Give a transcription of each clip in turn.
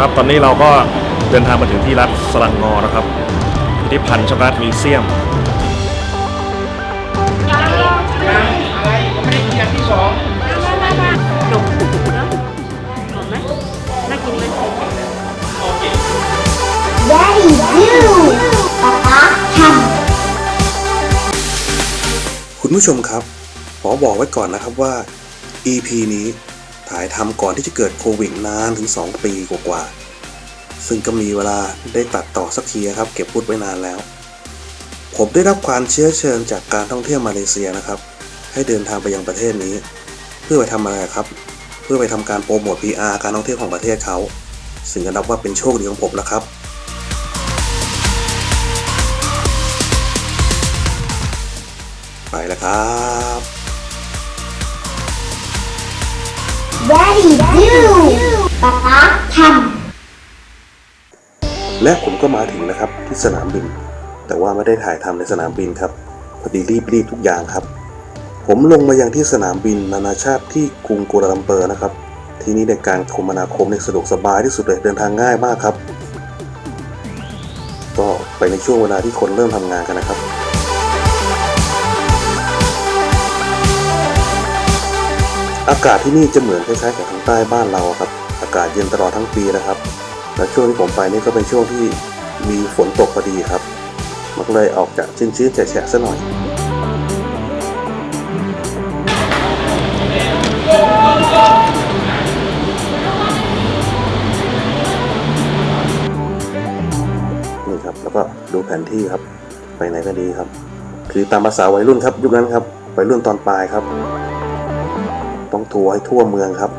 ครับ ตอนนี้เราก็เดินทางมาถึงที่รัฐสลังงอนะครับพิพิธภัณฑ์ช็อกโกแลตมิวเซียมอะไรยังไม่ได้กินอย่างที่สองดมเนาะหอมไหมน่ากินไหม Daddy do ป๊าป๊าทคุณผู้ชมครับ ขอบอกไว้ก่อนนะครับว่า EP นี้ถ่ายทำก่อนที่จะเกิดโควิดนานถึง 2 ปีกว่าๆ ซึ่งก็มีเวลาได้ตัดต่อสักทีครับ เก็บพูดไว้นานแล้ว ผมได้รับความเชื้อเชิญจากการท่องเที่ยวมาเลเซียนะครับ ให้เดินทางไปยังประเทศนี้ เพื่อไปทำอะไรครับ เพื่อไปทำการโปรโมท PR การท่องเที่ยวของประเทศเขา ซึ่งก็นับว่าเป็นโชคดีของผมนะครับไปแล้วครับำ Daddy do ป๊าป๊าท และผมก็มาถึงนะครับที่สนามบิน แต่ว่าไม่ได้ถ่ายทำในสนามบินครับพอดีรีบรีบทุกอย่างครับ ผมลงมายังที่สนามบินนานาชาติที่กรุงกัวลาลัมเปอร์นะครับ ที่นี่ในการคมนาคมในสะดวกสบายที่สุดเลยเดินทางง่ายมากครับ ก็ไปในช่วงเวลาที่คนเริ่มทำงานกันนะครับอากาศที่นี่จะเหมือนคล้ายๆกับทางใต้บ้านเราครับ อากาศเย็นตลอดทั้งปีนะครับ และช่วงที่ผมไปนี่ก็เป็นช่วงที่มีฝนตกพอดีครับ มันเลยออกจากชื้นๆแฉะๆซะหน่อยนี่ครับแล้วก็ดูแผนที่ครับ ไปไหนก็ดีครับ คือตามภาษาวัยรุ่นครับยุคนั้นครับวัยรุ่นตอนปลายครับ ต้องทัวร์ให้ทั่วเมืองครับ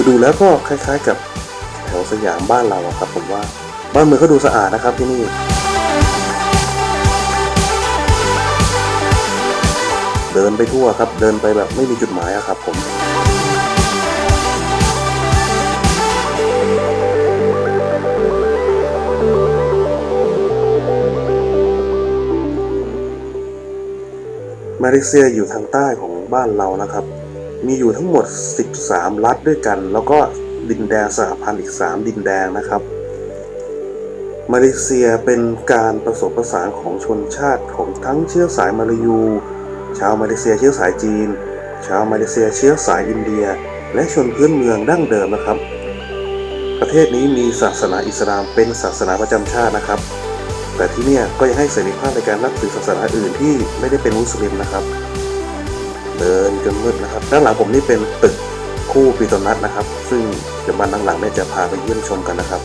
ดูดูแล้วก็คล้ายๆกับแถวสยามบ้านเราครับผมว่าบ้านเมืองก็ดูสะอาดนะครับที่นี่ เดินไปทั่วครับ เดินไปแบบไม่มีจุดหมายครับผมมาเลเซียอยู่ทางใต้ของบ้านเรานะครับ มีอยู่ทั้งหมด 13 รัฐด้วยกัน แล้วก็ดินแดนสหพันธ์อีก 3 ดินแดนนะครับ มาเลเซียเป็นการผสมผสานของชนชาติของทั้งเชื้อสายมาลายู ชาวมาเลเซียเชื้อสายจีน ชาวมาเลเซียเชื้อสายอินเดีย และชนพื้นเมืองดั้งเดิมนะครับ ประเทศนี้มีศาสนาอิสลามเป็นศาสนาประจำชาตินะครับ แต่ที่นี่ก็ยังให้เสรีภาพในการนับถือศาสนาอื่นที่ไม่ได้เป็นมุสลิมนะครับ เดินจนมืดนะครับ ด้านหลังผมนี่เป็นตึกคู่ปีโตนัทนะครับ ซึ่งเดี๋ยววันหลังๆเนี่ยจะพาไปเยี่ยมชมกันนะครับ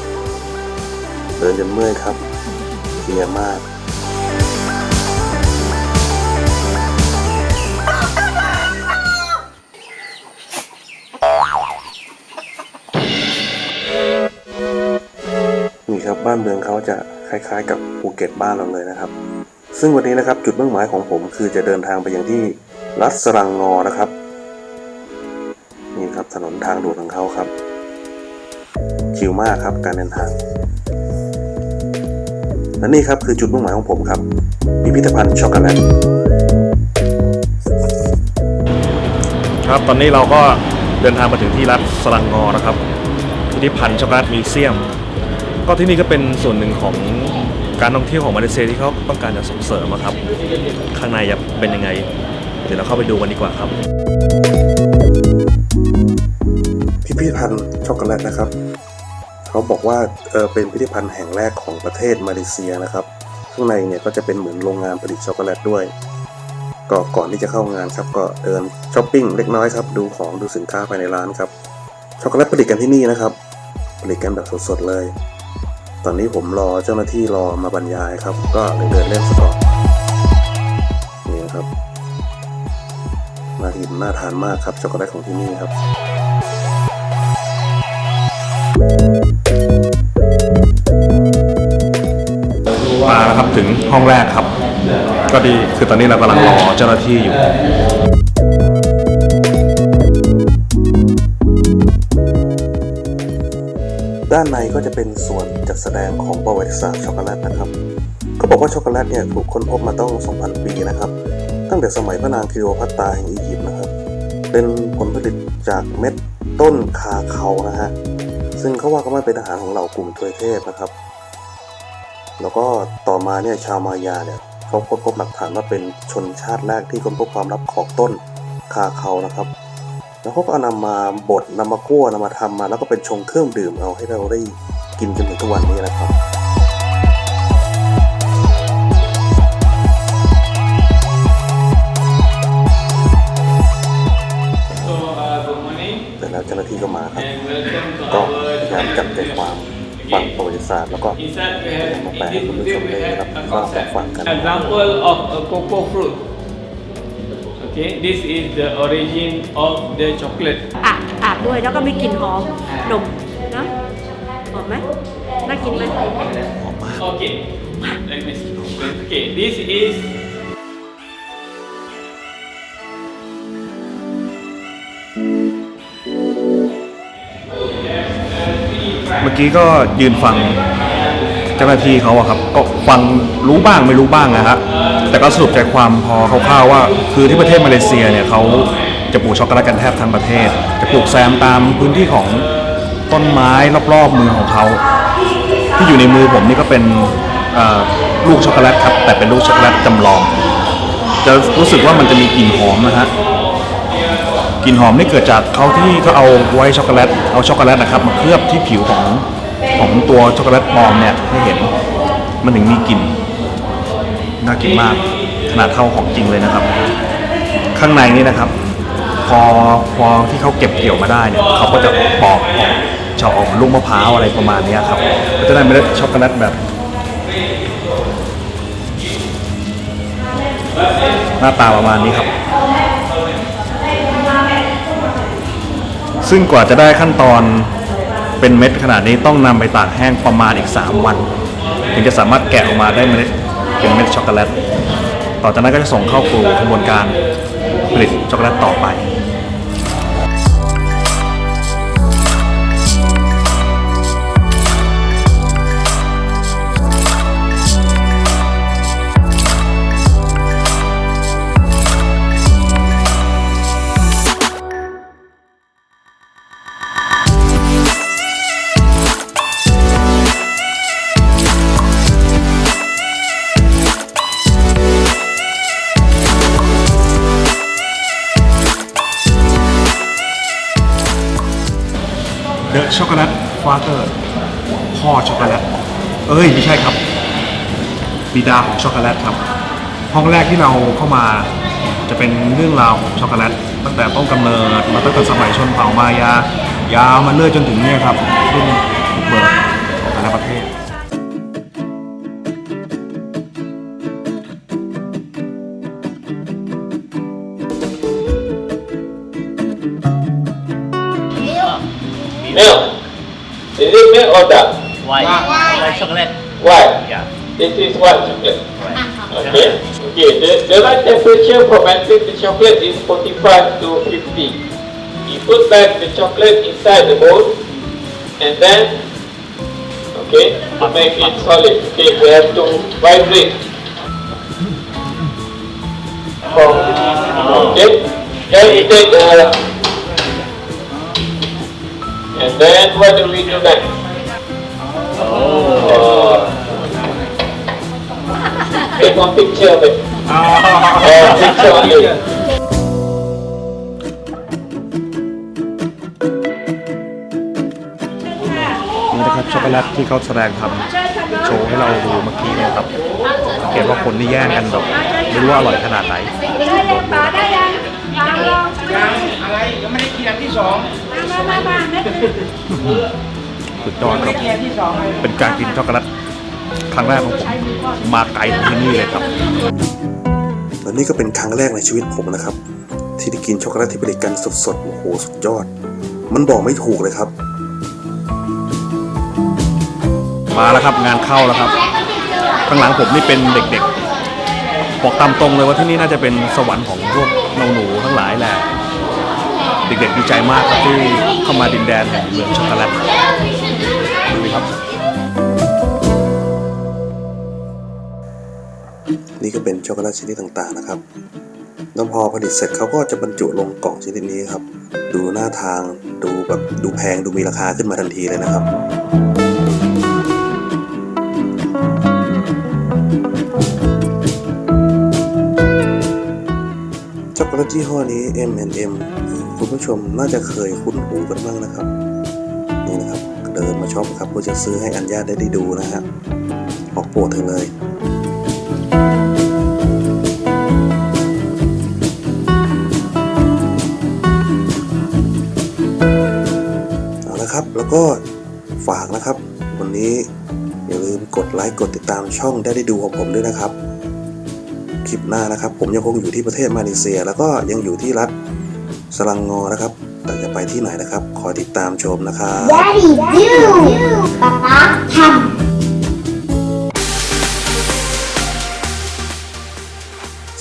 เดินจนเมื่อยครับเพลียมากนี่ครับบ้านเมืองเขาจะคล้ายๆ กับภูเก็ตบ้านเราเลยนะครับ ซึ่งวันนี้นะครับจุดมุ่งหมายของผมคือจะเดินทางไปยังที่ รัฐสรังงอนะครับ นี่ครับถนนทางด่วนของเขาครับ ชิลมากครับการเดินทาง และนี่ครับคือจุดมุ่งหมายของผมครับ พิพิธภัณฑ์ช็อกโกแลตครับตอนนี้เราก็เดินทางมาถึงที่รัฐสลังงอนะครับพิพิธภัณฑ์ช็อกโกแลตมิวเซียม ก็ที่นี่ก็เป็นส่วนหนึ่งของการท่องเที่ยวของมาเลเซียที่เขาต้องการจะส่งเสริมอะครับ ข้างในจะเป็นยังไง เดี๋ยวเราเข้าไปดูกันดีกว่าครับ พิพิธภัณฑ์ช็อกโกแลตนะครับ เขาบอกว่าเออเป็นพิพิธภัณฑ์แห่งแรกของประเทศมาเลเซียนะครับข้างในเนี่ยก็จะเป็นเหมือนโรงงานผลิตช็อกโกแลตด้วย ก็ก่อนที่จะเข้างานครับก็เดินช้อปปิ้งเล็กน้อยครับดูของดูสินค้าภายในร้านครับช็อกโกแลตผลิตกันที่นี่นะครับ ผลิตกันแบบสดๆเลย ตอนนี้ผมรอเจ้าหน้าที่รอมาบรรยายครับ ก็เลยเดินเล่นสกอนนี่นะครับ น่ากินน่าทานมากครับช็อกโกแลตของที่นี่ครับ มาแล้วครับถึงห้องแรกครับ ก็ดีคือตอนนี้เรากำลังรอเจ้าหน้าที่อยู่ ด้านในก็จะเป็นส่วนจัดแสดงของประวัติศาสตร์ช็อกโกแลตนะครับเขาบอกว่าช็อกโกแลตเนี่ยถูกค้นพบมาต้อง 2,000 ปีนะครับ ตั้งแต่สมัยพระนางคลีโอพัตตาแห่งอียิปต์นะครับ เป็นผลผลิตจากเม็ดต้นคาเขานะฮะ ซึ่งเขาว่ากันว่าเป็นอาหารของเหล่ากลุ่มทวยเทพนะครับ แล้วก็ต่อมาเนี่ยชาวมายาเนี่ยเขาค้นพบหลักฐานว่าเป็นชนชาติแรกที่ค้นพบความลับของต้นคาเขานะครับ แล้วเขาก็เอานำมาบดนำมาคั่วนำมาทำมา แล้วก็เป็นชงเครื่องดื่มเอาให้เราได้กินจนถึงทุกวันนี้นะครับ เสร็จแล้วเจ้าหน้าที่ก็มาครับ and welcome to ก็ our พยายามจับใจ channel. ความฟังประวัติศาสตร์แล้วก็ Inside we พยายาม have, มาแปล in ให้ this คุณผู้ช video ม we ได้ have รับ a ทราบ concept. ฟังกัน Example of a cocoa fruit. Okay, this is the origin of the chocolate. อาบอาบด้วยแล้วก็มีกลิ่นหอมนมนะหอมไหมน่ากินไหม Okay, let me see. Okay, this is กี้ก็ยืนฟังเจ้าหน้าที่เขาอะครับ ก็ฟังรู้บ้างไม่รู้บ้างนะฮะแต่ก็สรุปใจความพอคร่าวๆว่า คือที่ประเทศมาเลเซียเนี่ยเขาจะปลูกช็อกโกแลตกันแทบทั้งประเทศ จะปลูกแซมตามพื้นที่ของต้นไม้รอบๆเมืองของเขา ที่อยู่ในมือผมนี่ก็เป็นลูกช็อกโกแลตครับ แต่เป็นลูกช็อกโกแลตจำลอง จะรู้สึกว่ามันจะมีกลิ่นหอมนะฮะ กลิ่นหอมนี่เกิดจากเขาที่เขาเอาไวช็อกโกแลตเอาช็อกโกแลตนะครับมาเคลือบที่ผิวของของตัวช็อกโกแลตปลอมเนี่ยให้เห็นมันถึงมีกลิ่นน่ากินมากขนาดเท่าของจริงเลยนะครับ ข้างในนี่นะครับ พอพอที่เขาเก็บเกี่ยวมาได้เนี่ยเขาก็จะปอกออกเฉาะออกลูกมะพร้าวอะไรประมาณนี้ครับก็จะได้เมล็ดช็อกโกแลตแบบหน้าตาประมาณนี้ครับ ซึ่งกว่าจะได้ขั้นตอนเป็นเม็ดขนาดนี้ต้องนำไปตากแห้งประมาณอีก 3 วัน ถึงจะสามารถแกะออกมาได้เมล็ดเป็นเม็ดช็อกโกแลต ต่อจากนั้นก็จะส่งเข้าสู่กระบวนการผลิตช็อกโกแลตต่อไป ช็อกโกแลตฟาเตอร์พ่อช็อกโกแลตเอ้ยไม่ใช่ครับ บิดาของช็อกโกแลตครับ ห้องแรกที่เราเข้ามาจะเป็นเรื่องราวของช็อกโกแลตตั้งแต่ต้นกำเนิดมาตั้งแต่สมัยชนเผ่ามายา ยาวมาเรื่อยจนถึงเนี่ยครับรุ่น Is it milk or dark? White. White chocolate. White. Yeah. This is white chocolate. Uh-huh. Okay. Okay. The, the right temperature for melting the chocolate is 45 to 50. You put back the chocolate inside the bowl, and then, okay, to make it solid. Okay, we have to vibrate. Uh-huh. Okay. Then we take the, and then what do we do next? Oh. Take one picture of it. Oh, picture only. นี่นะครับช็อกโกแลตที่เขาแสดงทำโชว์ให้เราดูเมื่อกี้เนี่ยครับสังเกตว่าคนนี่แย่งกันแบบไม่รู้ว่าอร่อยขนาดไหนยังอะไรยังไม่ได้กินอันที่สองสุดยอดไม่ค ได้รับกินอันที่สองเลยเป็นการกินช็อกโกแลตครั้งแรกของผมมาไกลถึงที่นี่เลยครับและนี่ก็เป็นครั้งแรกในชีวิตผมนะครับ ที่ได้กินช็อกโกแลตที่ผลิตกันสดๆโอ้โหสุดยอด มันบอกไม่ถูกเลยครับ มาแล้วครับงานเข้าแล้วครับ ข้างหลังผมนี่เป็นเด็กๆ บอกตามตรงเลยว่าที่นี่น่าจะเป็นสวรรค์ของพวกเราหนูทั้งหลายแหละเด็กๆดีใจมากครับที่เข้ามาดินแดนแห่งเมืองช็อกโกแลตดูดิ ครับ นี่ก็เป็นช็อกโกแลตชนิดต่างๆนะครับ แล้วพอผลิตเสร็จเขาก็จะบรรจุลงกล่องชนิดนี้ครับ ดูหน้าทางดูแบบดูแพงดูมีราคาขึ้นมาทันทีเลยนะครับช็อกโกแลตยี่ห้อนี้ M&M คุณผู้ชมน่าจะเคยคุ้นหูกันบ้างนะครับ นี่นะครับ เดินมาช็อปครับเพื่อจะซื้อให้อัญญาได้ได้ดูนะฮะออกโปรดเธอเลยเอาละครับ แล้วก็ฝากนะครับ วันนี้อย่าลืมกดไลค์กดติดตามช่องได้ได้ดูของผมด้วยนะครับ คลิปหน้านะครับ ผมยังคงอยู่ที่ประเทศมาเลเซีย แล้วก็ยังอยู่ที่รัฐสลังงอนะครับ ไปที่ไหนนะครับ ขอติดตามชมนะครับ Daddy do ป๊าป๊าทำ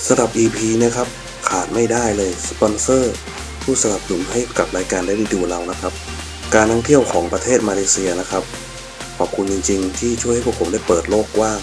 สำหรับ EP นะครับ ขาดไม่ได้เลยสปอนเซอร์ ผู้สนับสนุนให้กับรายการได้ดูเรานะครับ การท่องเที่ยวของประเทศมาเลเซียนะครับ ขอบคุณจริง ๆ ที่ช่วยให้พวกผมได้เปิดโลกกว้าง